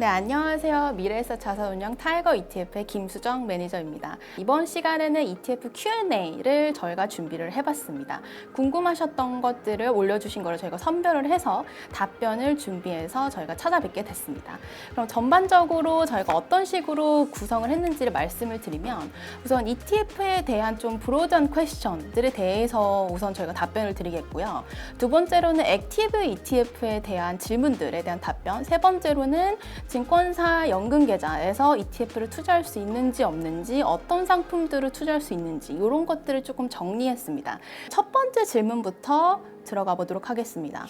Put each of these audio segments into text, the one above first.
네, 안녕하세요. 미래에서 자산운용 타이거 ETF의 김수정 매니저입니다. 이번 시간에는 ETF Q&A를 저희가 준비를 해봤습니다. 궁금하셨던 것들을 올려주신 거를 저희가 선별을 해서 답변을 준비해서 저희가 찾아뵙게 됐습니다. 그럼 전반적으로 저희가 어떤 식으로 구성을 했는지를 말씀을 드리면 우선 ETF에 대한 좀 브로전 퀘스천들에 대해서 우선 저희가 답변을 드리겠고요. 두 번째로는 액티브 ETF에 대한 질문들에 대한 답변, 세 번째로는 증권사 연금 계좌에서 ETF를 투자할 수 있는지 없는지 어떤 상품들을 투자할 수 있는지 이런 것들을 조금 정리했습니다. 첫 번째 질문부터 들어가 보도록 하겠습니다.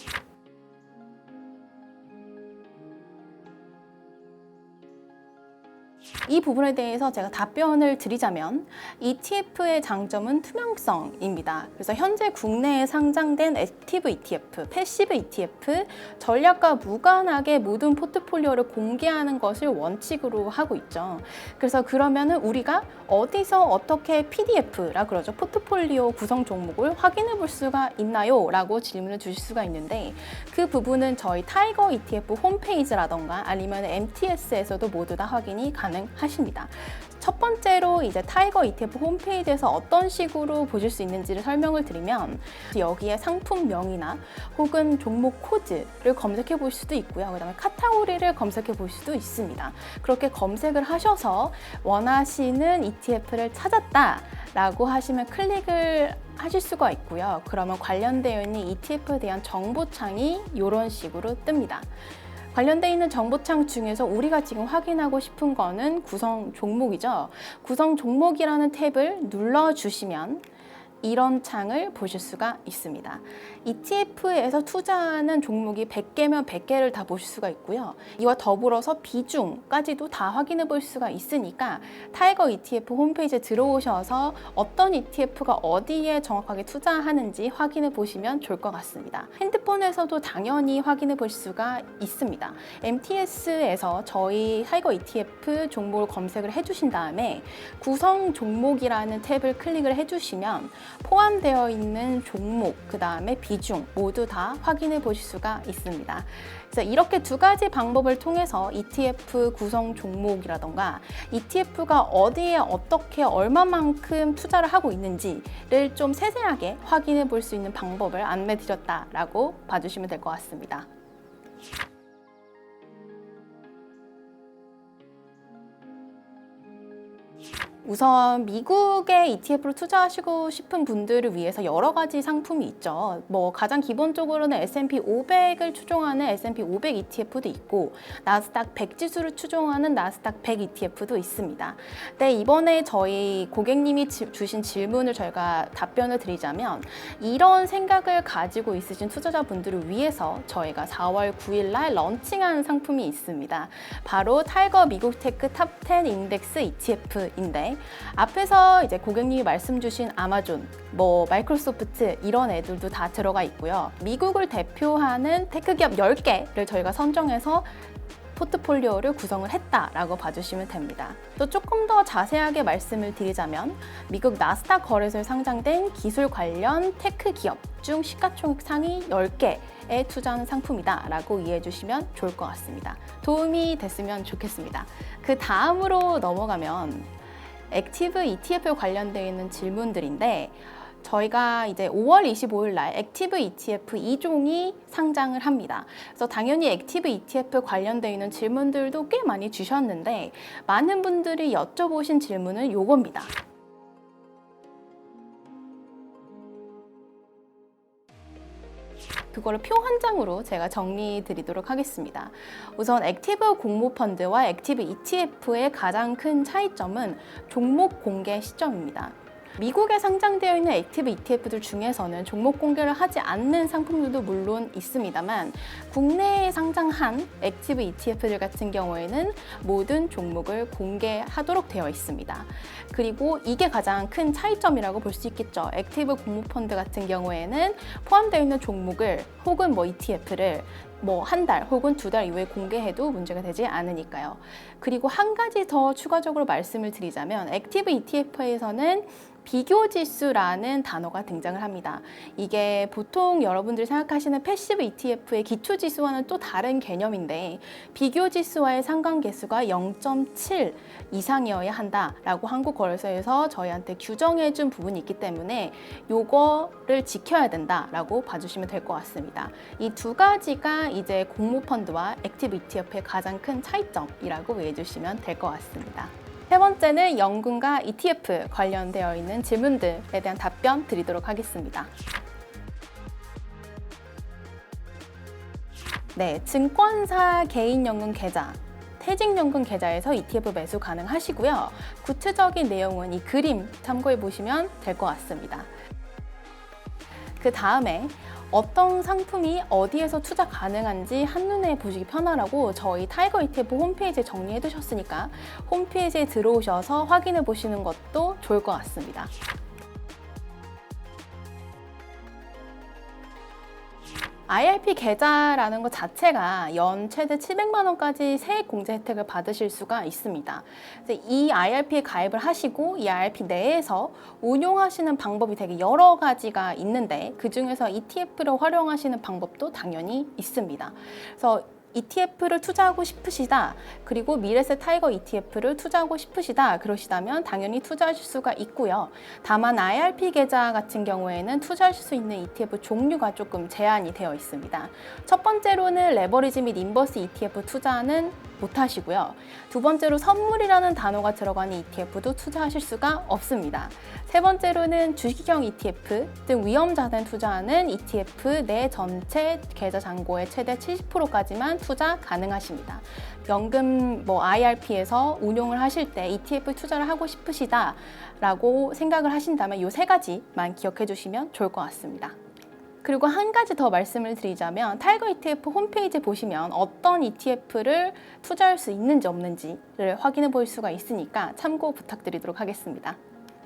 이 부분에 대해서 제가 답변을 드리자면 ETF의 장점은 투명성입니다. 그래서 현재 국내에 상장된 액티브 ETF, 패시브 ETF, 전략과 무관하게 모든 포트폴리오를 공개하는 것을 원칙으로 하고 있죠. 그래서 그러면은 우리가 어디서 어떻게 PDF라 그러죠. 포트폴리오 구성 종목을 확인해 볼 수가 있나요? 라고 질문을 주실 수가 있는데 그 부분은 저희 타이거 ETF 홈페이지라던가 아니면 MTS에서도 모두 다 확인이 가능 하십니다. 첫 번째로 이제 타이거 ETF 홈페이지에서 어떤 식으로 보실 수 있는지를 설명을 드리면 여기에 상품명이나 혹은 종목 코드를 검색해 보실 수도 있고요. 그다음에 카테고리를 검색해 보실 수도 있습니다. 그렇게 검색을 하셔서 원하시는 ETF를 찾았다라고 하시면 클릭을 하실 수가 있고요. 그러면 관련되어 있는 ETF에 대한 정보창이 이런 식으로 뜹니다. 관련돼 있는 정보창 중에서 우리가 지금 확인하고 싶은 거는 구성 종목이죠. 구성 종목이라는 탭을 눌러주시면 이런 창을 보실 수가 있습니다. ETF에서 투자하는 종목이 100개면 100개를 다 보실 수가 있고요. 이와 더불어서 비중까지도 다 확인해 볼 수가 있으니까 타이거 ETF 홈페이지에 들어오셔서 어떤 ETF가 어디에 정확하게 투자하는지 확인해 보시면 좋을 것 같습니다. 핸드폰에서도 당연히 확인해 볼 수가 있습니다. MTS에서 저희 타이거 ETF 종목을 검색을 해 주신 다음에 구성 종목이라는 탭을 클릭을 해 주시면 포함되어 있는 종목, 그 다음에 비중 모두 다 확인해 보실 수가 있습니다. 그래서 이렇게 두 가지 방법을 통해서 ETF 구성 종목이라던가 ETF가 어디에 어떻게 얼마만큼 투자를 하고 있는지를 좀 세세하게 확인해 볼 수 있는 방법을 안내 드렸다라고 봐주시면 될 것 같습니다. 우선 미국의 ETF로 투자하시고 싶은 분들을 위해서 여러 가지 상품이 있죠. 뭐 가장 기본적으로는 S&P 500을 추종하는 S&P 500 ETF도 있고 나스닥 100 지수를 추종하는 나스닥 100 ETF도 있습니다. 네, 이번에 저희 고객님이 지, 주신 질문을 저희가 답변을 드리자면 이런 생각을 가지고 있으신 투자자분들을 위해서 저희가 4월 9일 날 런칭한 상품이 있습니다. 바로 타이거 미국 테크 탑10 인덱스 ETF인데 앞에서 이제 고객님이 말씀 주신 아마존, 뭐 마이크로소프트 이런 애들도 다 들어가 있고요. 미국을 대표하는 테크 기업 10개를 저희가 선정해서 포트폴리오를 구성을 했다라고 봐주시면 됩니다. 또 조금 더 자세하게 말씀을 드리자면 미국 나스닥 거래소에 상장된 기술 관련 테크 기업 중 시가총액 상위 10개에 투자하는 상품이다 라고 이해해 주시면 좋을 것 같습니다. 도움이 됐으면 좋겠습니다. 그 다음으로 넘어가면 액티브 ETF 관련되어 있는 질문들인데 저희가 이제 5월 25일 날 액티브 ETF 2종이 상장을 합니다. 그래서 당연히 액티브 ETF 관련되어 있는 질문들도 꽤 많이 주셨는데 많은 분들이 여쭤보신 질문은 요겁니다. 그거를 표 한 장으로 제가 정리 드리도록 하겠습니다. 우선 액티브 공모 펀드와 액티브 ETF의 가장 큰 차이점은 종목 공개 시점입니다. 미국에 상장되어 있는 액티브 ETF들 중에서는 종목 공개를 하지 않는 상품들도 물론 있습니다만 국내에 상장한 액티브 ETF들 같은 경우에는 모든 종목을 공개하도록 되어 있습니다. 그리고 이게 가장 큰 차이점이라고 볼 수 있겠죠. 액티브 공모펀드 같은 경우에는 포함되어 있는 종목을 혹은 뭐 ETF를 뭐한달 혹은 두 달 이후에 공개해도 문제가 되지 않으니까요. 그리고 한 가지 더 추가적으로 말씀을 드리자면 액티브 ETF에서는 비교 지수라는 단어가 등장을 합니다. 이게 보통 여러분들이 생각하시는 패시브 ETF의 기초 지수와는 또 다른 개념인데 비교 지수와의 상관계수가 0.7 이상이어야 한다라고 한국 거래소에서 저희한테 규정해 준 부분이 있기 때문에 요거를 지켜야 된다라고 봐주시면 될 것 같습니다. 이 두 가지가 이제 공모 펀드와 액티브 ETF의 가장 큰 차이점이라고 이해해 주시면 될 것 같습니다. 세 번째는 연금과 ETF 관련되어 있는 질문들에 대한 답변 드리도록 하겠습니다. 네, 증권사 개인연금 계좌, 퇴직연금 계좌에서 ETF 매수 가능하시고요. 구체적인 내용은 이 그림 참고해 보시면 될 것 같습니다. 그 다음에 어떤 상품이 어디에서 투자 가능한지 한눈에 보시기 편하라고 저희 타이거 ETF 홈페이지에 정리해 두셨으니까 홈페이지에 들어오셔서 확인해 보시는 것도 좋을 것 같습니다. IRP 계좌라는 것 자체가 연 최대 700만 원까지 세액 공제 혜택을 받으실 수가 있습니다. 이 IRP에 가입을 하시고 이 IRP 내에서 운용하시는 방법이 되게 여러 가지가 있는데 그 중에서 ETF를 활용하시는 방법도 당연히 있습니다. 그래서 ETF를 투자하고 싶으시다. 그리고 미래세 타이거 ETF를 투자하고 싶으시다. 그러시다면 당연히 투자하실 수가 있고요. 다만 IRP 계좌 같은 경우에는 투자하실 수 있는 ETF 종류가 조금 제한이 되어 있습니다. 첫 번째로는 레버리지 및 인버스 ETF 투자는 못 하시고요. 두 번째로 선물이라는 단어가 들어가는 ETF도 투자하실 수가 없습니다. 세 번째로는 주식형 ETF 등 위험 자산 투자하는 ETF 내 전체 계좌 잔고의 최대 70%까지만 투자 가능하십니다. 연금 뭐 IRP에서 운용을 하실 때 ETF 투자를 하고 싶으시다라고 생각을 하신다면 이 세 가지만 기억해 주시면 좋을 것 같습니다. 그리고 한 가지 더 말씀을 드리자면 타이거 ETF 홈페이지 보시면 어떤 ETF를 투자할 수 있는지 없는지를 확인해 볼 수가 있으니까 참고 부탁드리도록 하겠습니다.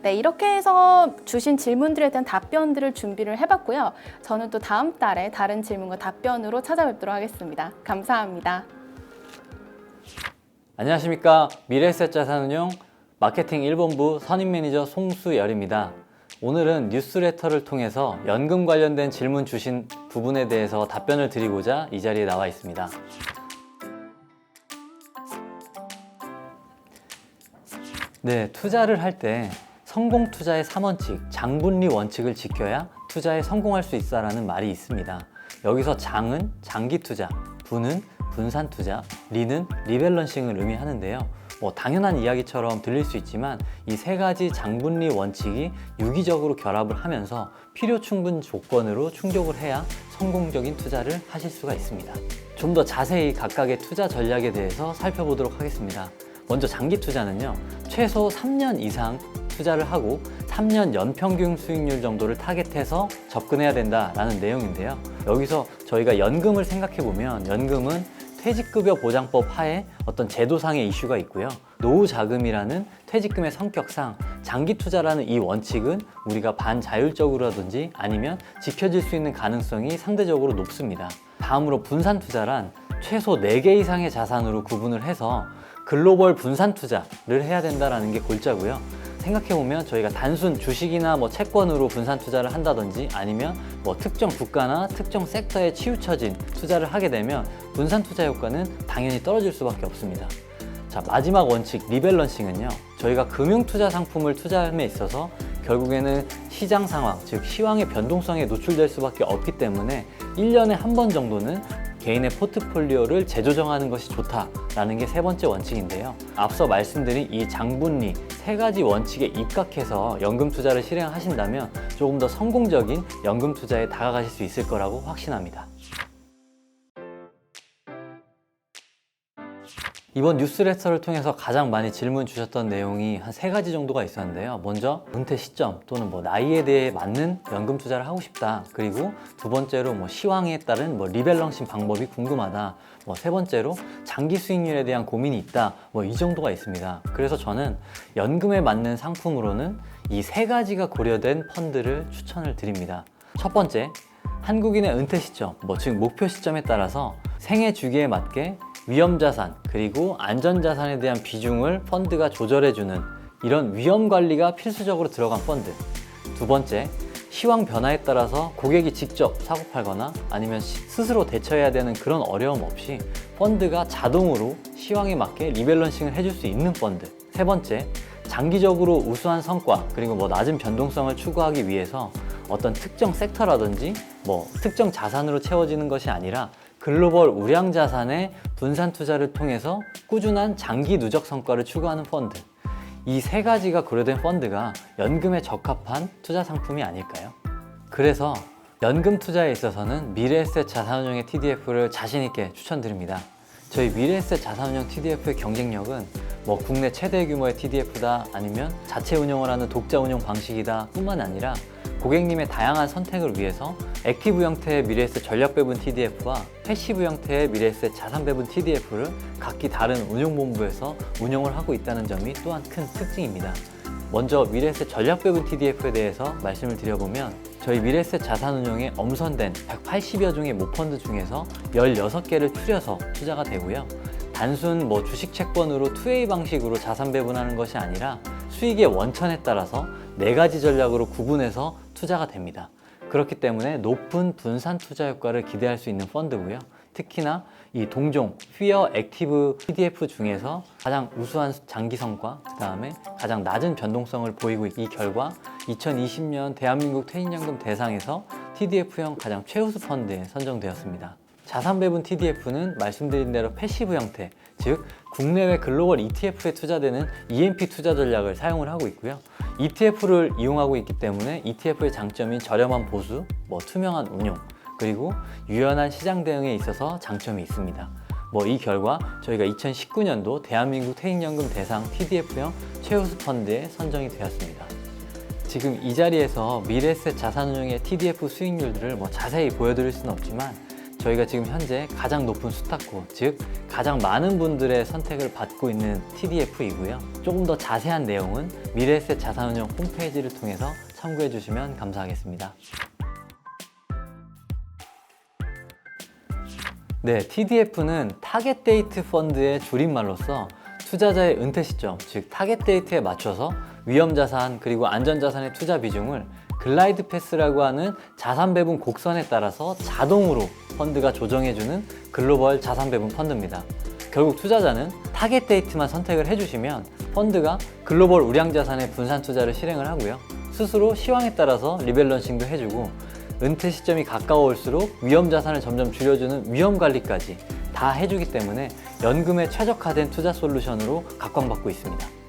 네, 이렇게 해서 주신 질문들에 대한 답변들을 준비를 해봤고요. 저는 또 다음 달에 다른 질문과 답변으로 찾아뵙도록 하겠습니다. 감사합니다. 안녕하십니까 미래에셋 자산운용 마케팅 1본부 선임 매니저 송수열입니다. 오늘은 뉴스레터를 통해서 연금 관련된 질문 주신 부분에 대해서 답변을 드리고자 이 자리에 나와 있습니다. 네, 투자를 할 때 성공 투자의 3원칙, 장분리 원칙을 지켜야 투자에 성공할 수 있다라는 말이 있습니다. 여기서 장은 장기 투자, 분은 분산 투자, 리는 리밸런싱을 의미하는데요. 뭐 당연한 이야기처럼 들릴 수 있지만 이 세 가지 장분리 원칙이 유기적으로 결합을 하면서 필요 충분 조건으로 충족을 해야 성공적인 투자를 하실 수가 있습니다. 좀 더 자세히 각각의 투자 전략에 대해서 살펴보도록 하겠습니다. 먼저 장기 투자는요, 최소 3년 이상 투자를 하고 3년 연평균 수익률 정도를 타겟해서 접근해야 된다라는 내용인데요. 여기서 저희가 연금을 생각해 보면 연금은 퇴직급여 보장법 하에 어떤 제도상의 이슈가 있고요. 노후 자금이라는 퇴직금의 성격상 장기 투자라는 이 원칙은 우리가 반자율적으로라든지 아니면 지켜질 수 있는 가능성이 상대적으로 높습니다. 다음으로 분산 투자란 최소 4개 이상의 자산으로 구분을 해서 글로벌 분산 투자를 해야 된다는 게 골자고요. 생각해보면 저희가 단순 주식이나 뭐 채권으로 분산 투자를 한다든지 아니면 뭐 특정 국가나 특정 섹터에 치우쳐진 투자를 하게 되면 분산 투자 효과는 당연히 떨어질 수밖에 없습니다. 자, 마지막 원칙 리밸런싱은요. 저희가 금융 투자 상품을 투자함에 있어서 결국에는 시장 상황, 즉 시황의 변동성에 노출될 수밖에 없기 때문에 1년에 한 번 정도는 개인의 포트폴리오를 재조정하는 것이 좋다라는 게 세 번째 원칙인데요. 앞서 말씀드린 이 장분리 세 가지 원칙에 입각해서 연금 투자를 실행하신다면 조금 더 성공적인 연금 투자에 다가가실 수 있을 거라고 확신합니다. 이번 뉴스레터를 통해서 가장 많이 질문 주셨던 내용이 한 세 가지 정도가 있었는데요. 먼저 은퇴 시점 또는 뭐 나이에 대해 맞는 연금 투자를 하고 싶다. 그리고 두 번째로 뭐 시황에 따른 뭐 리밸런싱 방법이 궁금하다. 뭐 세 번째로 장기 수익률에 대한 고민이 있다. 뭐 이 정도가 있습니다. 그래서 저는 연금에 맞는 상품으로는 이 세 가지가 고려된 펀드를 추천을 드립니다. 첫 번째, 한국인의 은퇴 시점, 뭐 즉 목표 시점에 따라서 생애 주기에 맞게 위험 자산 그리고 안전 자산에 대한 비중을 펀드가 조절해 주는 이런 위험 관리가 필수적으로 들어간 펀드. 두 번째, 시황 변화에 따라서 고객이 직접 사고 팔거나 아니면 시- 스스로 대처해야 되는 그런 어려움 없이 펀드가 자동으로 시황에 맞게 리밸런싱을 해줄 수 있는 펀드. 세 번째, 장기적으로 우수한 성과 그리고 뭐 낮은 변동성을 추구하기 위해서 어떤 특정 섹터라든지 뭐 특정 자산으로 채워지는 것이 아니라 글로벌 우량 자산의 분산 투자를 통해서 꾸준한 장기 누적 성과를 추구하는 펀드. 이 세 가지가 고려된 펀드가 연금에 적합한 투자 상품이 아닐까요? 그래서 연금 투자에 있어서는 미래에셋 자산운용의 TDF를 자신있게 추천드립니다. 저희 미래에셋 자산운용 TDF의 경쟁력은 뭐 국내 최대 규모의 TDF다 아니면 자체 운용을 하는 독자 운용 방식이다 뿐만 아니라 고객님의 다양한 선택을 위해서 액티브 형태의 미래에셋 전략 배분 TDF와 패시브 형태의 미래에셋 자산 배분 TDF를 각기 다른 운용본부에서 운용을 하고 있다는 점이 또한 큰 특징입니다. 먼저 미래에셋 전략 배분 TDF에 대해서 말씀을 드려보면 저희 미래에셋 자산운용에 엄선된 180여 종의 모펀드 중에서 16개를 추려서 투자가 되고요. 단순 뭐 주식 채권으로 2A 방식으로 자산 배분하는 것이 아니라 수익의 원천에 따라서 네 가지 전략으로 구분해서 투자가 됩니다. 그렇기 때문에 높은 분산 투자 효과를 기대할 수 있는 펀드고요. 특히나 이 동종 휘어 액티브 PDF 중에서 가장 우수한 장기 성과, 그 다음에 가장 낮은 변동성을 보이고 이 결과 2020년 대한민국 퇴직연금 대상에서 TDF형 가장 최우수 펀드에 선정되었습니다. 자산 배분 TDF는 말씀드린 대로 패시브 형태, 즉 국내외 글로벌 ETF에 투자되는 EMP 투자 전략을 사용을 하고 있고요. ETF를 이용하고 있기 때문에 ETF의 장점인 저렴한 보수, 뭐 투명한 운용, 그리고 유연한 시장 대응에 있어서 장점이 있습니다. 뭐 이 결과 저희가 2019년도 대한민국 퇴직연금 대상 TDF형 최우수 펀드에 선정이 되었습니다. 지금 이 자리에서 미래에셋 자산운용의 TDF 수익률들을 뭐 자세히 보여드릴 수는 없지만 저희가 지금 현재 가장 높은 수탁고, 즉 가장 많은 분들의 선택을 받고 있는 TDF이고요. 조금 더 자세한 내용은 미래에셋 자산운용 홈페이지를 통해서 참고해 주시면 감사하겠습니다. 네, TDF는 타겟 데이트 펀드의 줄임말로서 투자자의 은퇴 시점, 즉 타겟 데이트에 맞춰서 위험 자산 그리고 안전 자산의 투자 비중을 글라이드 패스라고 하는 자산 배분 곡선에 따라서 자동으로 펀드가 조정해주는 글로벌 자산 배분 펀드입니다. 결국 투자자는 타겟 데이트만 선택을 해주시면 펀드가 글로벌 우량 자산의 분산 투자를 실행을 하고요. 스스로 시황에 따라서 리밸런싱도 해주고 은퇴 시점이 가까워올수록 위험 자산을 점점 줄여주는 위험 관리까지 다 해주기 때문에 연금에 최적화된 투자 솔루션으로 각광받고 있습니다.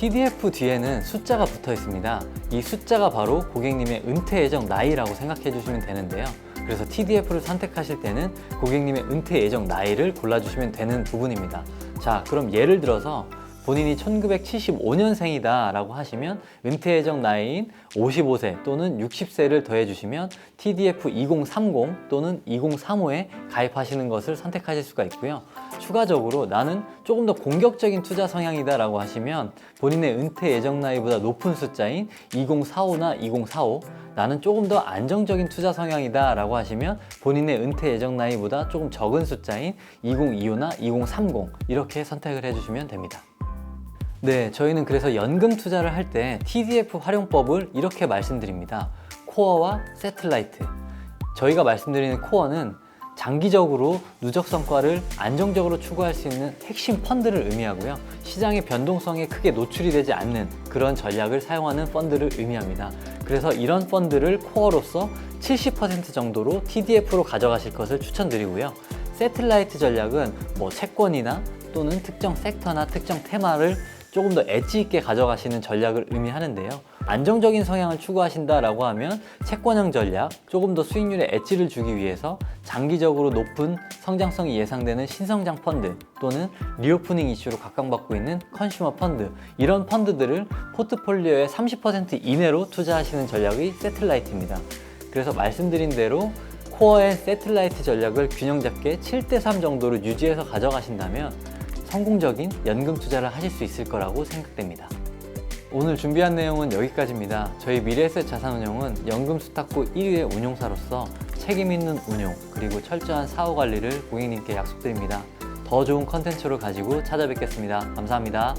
TDF 뒤에는 숫자가 붙어 있습니다. 이 숫자가 바로 고객님의 은퇴 예정 나이라고 생각해 주시면 되는데요. 그래서 TDF를 선택하실 때는 고객님의 은퇴 예정 나이를 골라주시면 되는 부분입니다. 자, 그럼 예를 들어서 본인이 1975년생이다 라고 하시면 은퇴 예정 나이인 55세 또는 60세를 더해 주시면 TDF 2030 또는 2035에 가입하시는 것을 선택하실 수가 있고요. 추가적으로 나는 조금 더 공격적인 투자 성향이다 라고 하시면 본인의 은퇴 예정 나이보다 높은 숫자인 2045나 2045 나는 조금 더 안정적인 투자 성향이다 라고 하시면 본인의 은퇴 예정 나이보다 조금 적은 숫자인 2025나 2030 이렇게 선택을 해주시면 됩니다. 네, 저희는 그래서 연금 투자를 할 때 TDF 활용법을 이렇게 말씀드립니다. 코어와 세틀라이트. 저희가 말씀드리는 코어는 장기적으로 누적 성과를 안정적으로 추구할 수 있는 핵심 펀드를 의미하고요. 시장의 변동성에 크게 노출이 되지 않는 그런 전략을 사용하는 펀드를 의미합니다. 그래서 이런 펀드를 코어로서 70% 정도로 TDF로 가져가실 것을 추천드리고요. 세틀라이트 전략은 뭐 채권이나 또는 특정 섹터나 특정 테마를 조금 더 엣지 있게 가져가시는 전략을 의미하는데요. 안정적인 성향을 추구하신다라고 하면 채권형 전략, 조금 더 수익률에 엣지를 주기 위해서 장기적으로 높은 성장성이 예상되는 신성장 펀드 또는 리오프닝 이슈로 각광받고 있는 컨슈머 펀드 이런 펀드들을 포트폴리오의 30% 이내로 투자하시는 전략이 세틀라이트입니다. 그래서 말씀드린 대로 코어의 세틀라이트 전략을 균형 잡게 7대3 정도로 유지해서 가져가신다면 성공적인 연금 투자를 하실 수 있을 거라고 생각됩니다. 오늘 준비한 내용은 여기까지입니다. 저희 미래에셋 자산운용은 연금 수탁고 1위의 운용사로서 책임 있는 운용 그리고 철저한 사후 관리를 고객님께 약속드립니다. 더 좋은 컨텐츠로 가지고 찾아뵙겠습니다. 감사합니다.